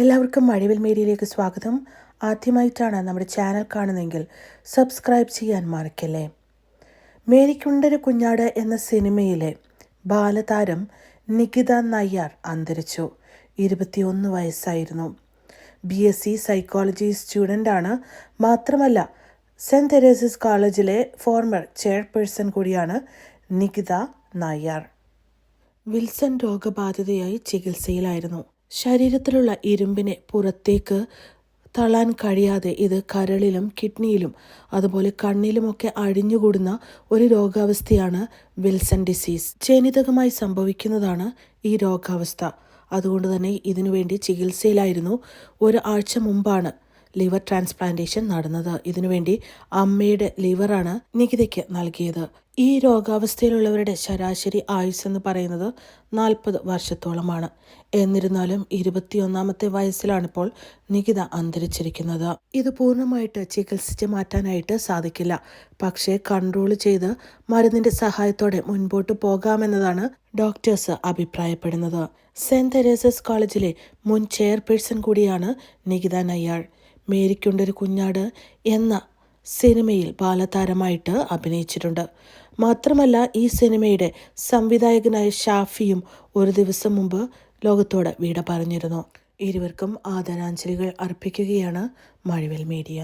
എല്ലാവർക്കും മഴവിൽ മേരിയിലേക്ക് സ്വാഗതം. ആദ്യമായിട്ടാണ് നമ്മുടെ ചാനൽ കാണുന്നതെങ്കിൽ സബ്സ്ക്രൈബ് ചെയ്യാൻ മറക്കല്ലേ? മേരിക്കുണ്ടൊരു കുഞ്ഞാട് എന്ന സിനിമയിലെ ബാലതാരം നികിത നയ്യാർ അന്തരിച്ചു. ഇരുപത്തിയൊന്ന് വയസ്സായിരുന്നു. ബി എസ് സി സൈക്കോളജി സ്റ്റുഡന്റാണ് മാത്രമല്ല സെന്റ് തെരേസസ് കോളേജിലെ ഫോർമർ ചെയർപേഴ്സൺ കൂടിയാണ് നികിത നായർ വിൽസൺ രോഗബാധിതയായി ചികിത്സയിലായിരുന്നു. ശരീരത്തിലുള്ള ഇരുമ്പിനെ പുറത്തേക്ക് തള്ളാൻ കഴിയാതെ ഇത് കരളിലും കിഡ്നിയിലും അതുപോലെ കണ്ണിലുമൊക്കെ അഴിഞ്ഞുകൂടുന്ന ഒരു രോഗാവസ്ഥയാണ് വിൽസൺ ഡിസീസ്. ജനിതകമായി സംഭവിക്കുന്നതാണ് ഈ രോഗാവസ്ഥ. അതുകൊണ്ട് തന്നെ ഇതിനുവേണ്ടി ചികിത്സയിലായിരുന്നു ഒരു ആഴ്ച മുമ്പാണ് ലിവർ ട്രാൻസ്പ്ലാന്റേഷൻ നടന്നത്. ഇതിനുവേണ്ടി അമ്മയുടെ ലിവറാണ് നികിതയ്ക്ക് നൽകിയത്. ഈ രോഗാവസ്ഥയിലുള്ളവരുടെ ശരാശരി ആയുസ് എന്ന് പറയുന്നത് നാൽപ്പത് വർഷത്തോളമാണ്. എന്നിരുന്നാലും ഇരുപത്തിയൊന്നാമത്തെ വയസ്സിലാണിപ്പോൾ നികിത അന്തരിച്ചിരിക്കുന്നത്. ഇത് പൂർണമായിട്ട് ചികിത്സിച്ച് മാറ്റാനായിട്ട് സാധിക്കില്ല. പക്ഷേ കൺട്രോൾ ചെയ്ത് മരുന്നിന്റെ സഹായത്തോടെ മുൻപോട്ട് പോകാമെന്നതാണ് ഡോക്ടേഴ്സ് അഭിപ്രായപ്പെടുന്നത്. സെന്റ് തെരേസസ് കോളേജിലെ മുൻ ചെയർപേഴ്സൺ കൂടിയാണ് നികിത നയ്യാൾ മേരിക്കുണ്ടൊരു കുഞ്ഞാട് എന്ന സിനിമയിൽ ബാലതാരമായിട്ട് അഭിനയിച്ചിട്ടുണ്ട്. മാത്രമല്ല ഈ സിനിമയുടെ സംവിധായകനായ ഷാഫിയും ഒരു ദിവസം മുമ്പ് ലോകത്തോട് വീട പറഞ്ഞിരുന്നു. ഇരുവർക്കും ആദരാഞ്ജലികൾ അർപ്പിക്കുകയാണ് മഴവിൽ മീഡിയ.